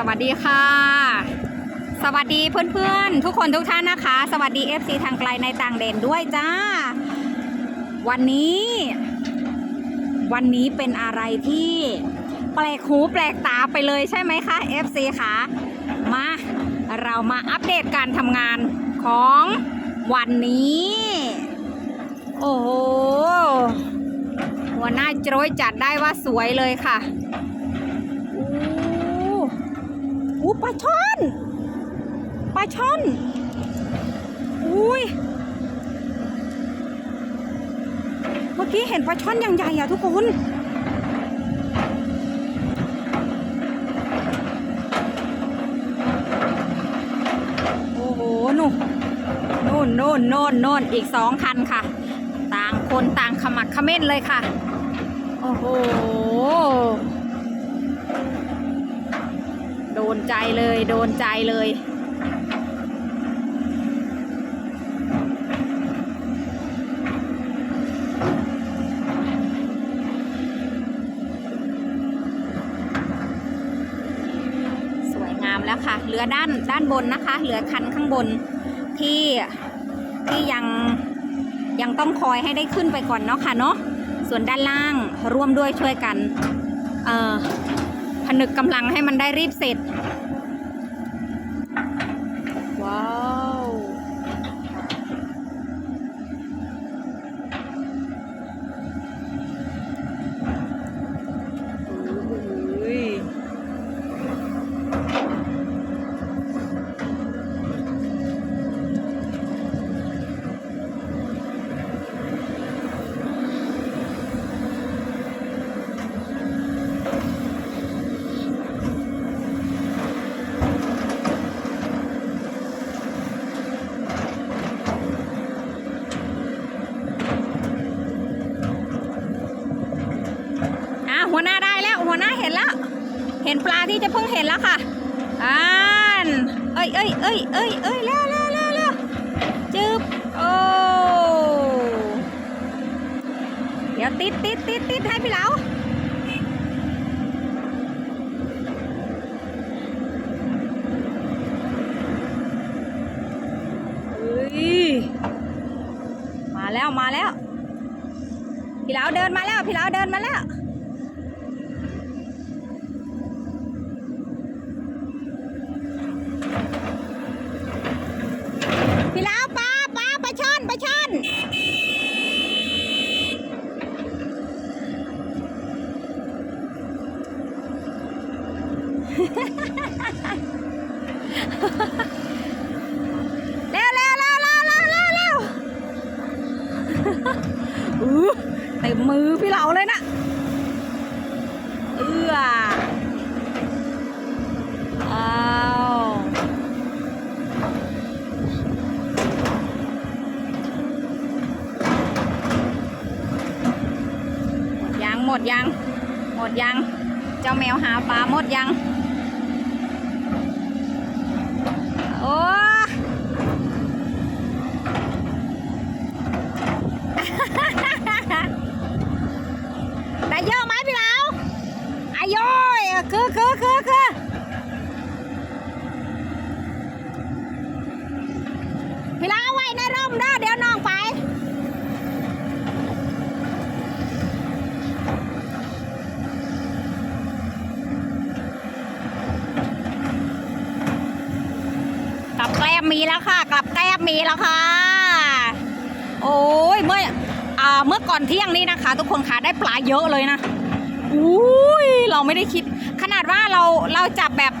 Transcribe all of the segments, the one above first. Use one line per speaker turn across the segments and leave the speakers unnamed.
สวัสดีค่ะ สวัสดีเพื่อนๆ ทุกคนทุกท่านนะคะ สวัสดี FC ทางไกลในต่างแดนด้วยจ้า วันนี้ วันนี้เป็นอะไรที่แปลกหูแปลกตาไปเลยใช่ไหมคะ FC คะมาเรามาอัปเดตการทำงานของวันนี้ โอ้โหหัวหน้าโจยจัดได้ว่าสวยเลยค่ะ อู้ อู้ปลาช่อนปลาช่อนอุ้ยเมื่อกี้เห็นปลาช่อนอย่างใหญ่อะทุกคนโอ้โหนู่นนู่นนู่นนู่นนู่นอีกสองคันค่ะ ต่างคนต่างขมักขม้นเลยค่ะ โอ้โห นใจเลย โดนใจเลย สวยงามแล้วค่ะ เหลือด้านด้านบนนะคะ เหลือคันข้างบนที่ที่ยังยังต้องคอยให้ได้ขึ้นไปก่อนเนาะค่ะเนาะส่วนด้านล่างร่วมด้วยช่วยกัน เอ่อ ผนึกกำลังให้มันได้รีบเสร็จ ว้าวอุ้ยอะหัวหน้าได้แล้ว หัวหน้าเห็นแล้ว เห็นปลาที่จะเพิ่งเห็นแล้วค่ะอ่านเอ้ยเอ้ยเอ้ยเอ้ยเอ้ยแล้วแล้วแล้วแล้วจึ๊บโอ้เดี๋ยวติดติดติดติดให้พี่เหลาเฮ้ยมาแล้วมาแล้ว พี่เหลาเดินมาแล้ว พี่เหลาเดินมาแล้ว พี่เหลาปลาปลาปลาช่อนปลาช่อน เร็วเร็วเร็วเร็วเร็วเร็วเร็ว อู้เต็ มมือพี่เหลาเลยนะเอื้ออ้าวยังหมดยัง หมดยัง เจ้าแมวหาปลาหมดยัง โอ้ ได้เยอะไหมพี่เหลาอายอยคือคือคือคือพี่เหลาไว้ในร่มเด้อเดี๋ยวน้องไป กลับแกล้ มีแล้วค่ะ กลับแก้มมีแล้วค่ะ โอ้ยเมื่อเมื่อก่อนเที่ยงนี้นะคะ ทุกคนคะได้ปลาเยอะเลยนะอุ้ยเราไม่ได้คิด ขนาดว่าเราเราจับแบบ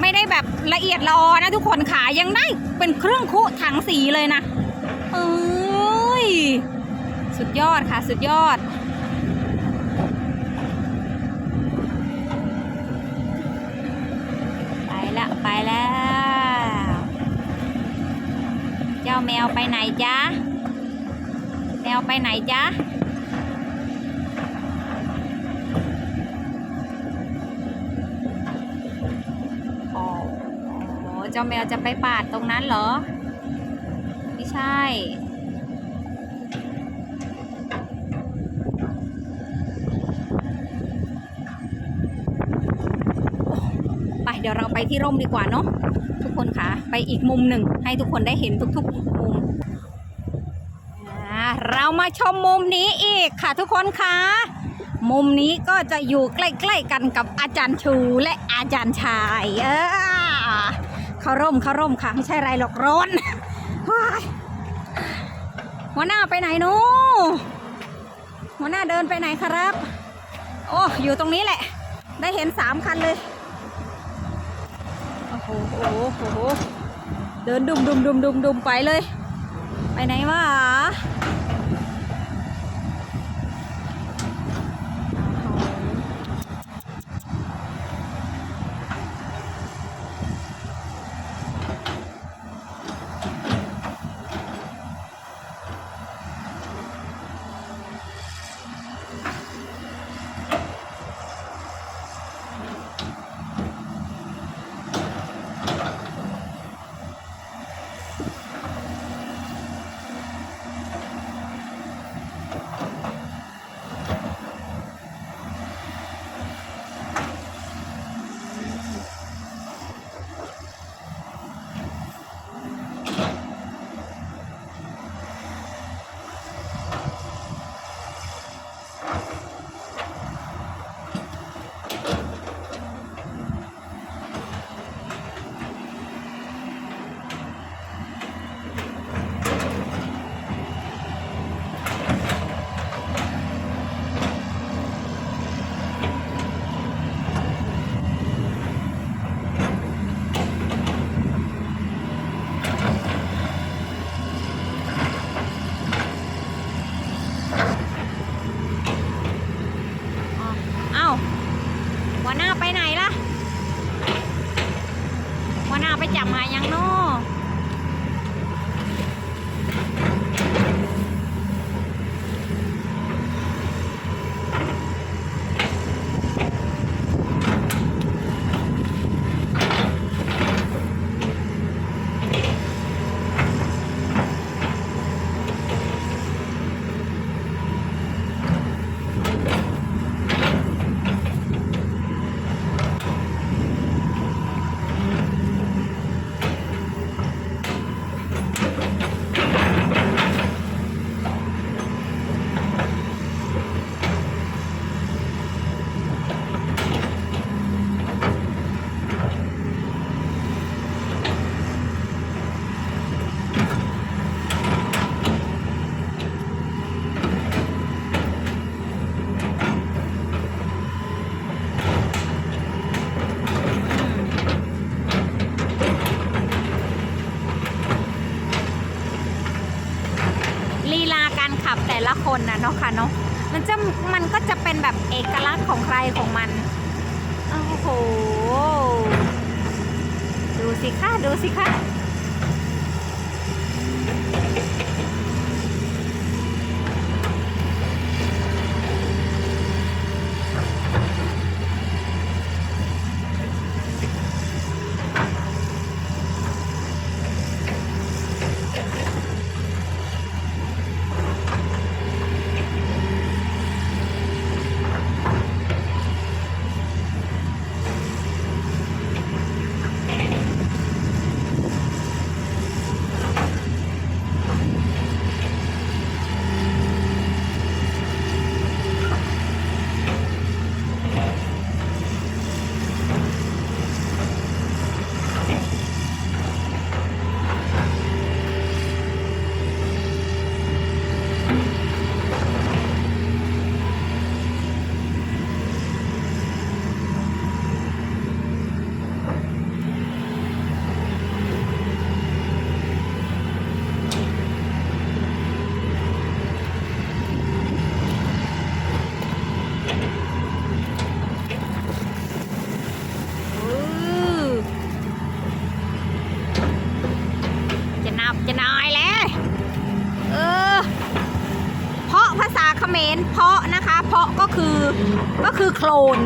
ไม่ได้แบบละเอียดละออนะทุกคนขายังได้เป็นเครื่องคุถังสีเลยนะเอ้ยสุดยอดค่ะ สุดยอด ไปละไปแล้ว เจ้าแม วไปไหนจ๊ะแมวไปไหนจ๊ะอ๋อเจ้าแมวจะไปปาดตรงนั้นเหรอ ไม่ใช่ โเดี๋ยวเรา ไปที่ร่มดีกว่าเนาะทุกคนคะไปอีกมุมหนึ่ง ให้ทุกคนได้เห็นทุก ๆ มุมอ่าเรามาชมมุมนี้อีกค่ะทุกคนคะมุมนี้ก็จะอยู่ใกล้ๆกันกับอาจารย์ชูและอาจารย์ชายเออเขาร่มเขาร่มค่ะไม่ใช่ไรหรอกร้อนว้ายหัวหน้าไปไหนนูหัวหน้าเดินไปไหนครับ โอ้อยู่ตรงนี้แหละ ได้เห็นสามคันเลย หโอ้โหโอ้โห เดินดุมดุมดุมดุมดุมไปเลย ไปไหนวะอ๋อเอ้า หัวหน้าไปไหนล่ะหัวหน้าไปจับหายังโน่ ลีลาการขับแต่ละคนนะเนาะค่ะเนาะมันจะมันก็จะเป็นแบบเอกลักษณ์ของใครของมันโอ้โหดูสิคะดูสิคะ อื้อจะนับจะนายแล้ว เออ เพาะภาษาเขมรเพาะนะคะ เพาะก็คือก็คือโคลน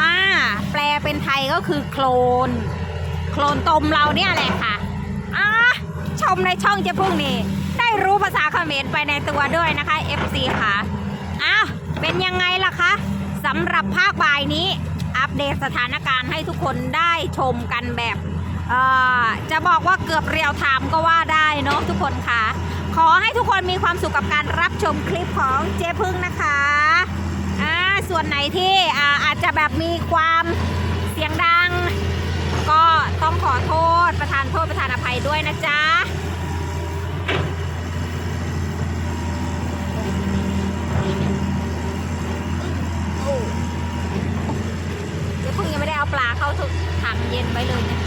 อ่าแปลเป็นไทยก็คือโคลน โคลนตมเราเนี่ยแหละค่ะอ่าชมในช่องเจ๊พุ่งนี่ได้รู้ภาษาเขมรไปในตัวด้วยนะคะ FC ค่ะอ้าวเป็นยังไงล่ะคะสำหรับภาคบ่ายนี้ อัปเดตสถานการณ์ให้ทุกคนได้ชมกันแบบเออจะบอกว่าเกือบเรียวไทม์ก็ว่าได้เนาะทุกคนค่ะ ขอให้ทุกคนมีความสุขกับการรับชมคลิปของเจ๊พึ่งนะคะอ่าส่วนไหนที่อ่าอาจจะแบบมีความเสียงดัง ก็ต้องขอโทษประธานโทษประธานอภัยด้วยนะจ๊ะเจ๊พึ่งยังไม่ได้เอาปลาเข้าถังเย็นไว้เลยเนี่ย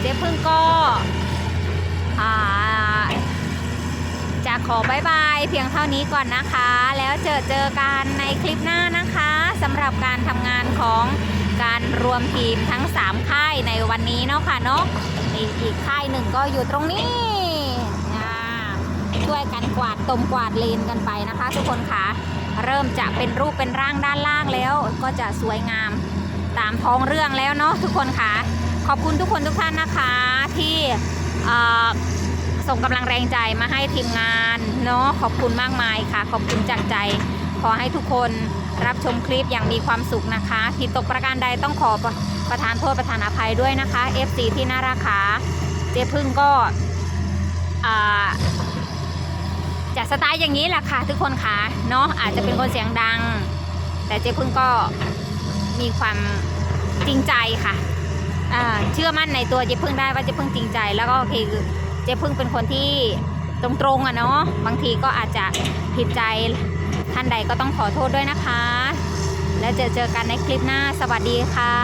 เจ๊พึ่งก็อ่าจะ ขอบายบายเพียงเท่านี้ก่อนนะคะ แล้วเจอเจอกันในคลิปหน้านะคะสำหรับการทำงานของการรวมทีมทั้ง 3 ค่ายในวันนี้เนาะค่ะเนาะอีกอีกค่ายหนึ่งก็อยู่ตรงนี้ช่วยกันกวาดตมกวาดเลนกันไปนะคะ ทุกคนค่ะเริ่มจะเป็นรูปเป็นร่างด้านล่างแล้ว ก็จะสวยงามตามท้องเรื่องแล้วเนาะทุกคนค่ะ ขอบคุณทุกคนทุกท่านนะคะที่เอ่อ ส่งกำลังแรงใจมาให้ทีมงานเนาะขอบคุณมากมายค่ะ ขอบคุณจากใจ ขอให้ทุกคนรับชมคลิปอย่างมีความสุขนะคะ ผิดตกประการใดต้องขอประประทานโทษประทานอภัยด้วยนะคะ FC ที่น่ารักค่ะเจ๊พึ่งก็จะสไตล์อย่างนี้แหละค่ะทุกคนค่ะเนาะอาจจะเป็นคนเสียงดัง แต่เจ๊พึ่งก็มีความจริงใจค่ะเชื่อมั่นในตัวเจ๊พึ่งได้ว่าเจ๊พึ่งจริงใจแล้วก็คือ เจ๊พึ่งเป็นคนที่ตรงๆอะเนาะบางทีก็อาจจะผิดใจท่านใดก็ต้องขอโทษด้วยนะคะ แล้วเจอเจอกันในคลิปหน้าสวัสดีค่ะ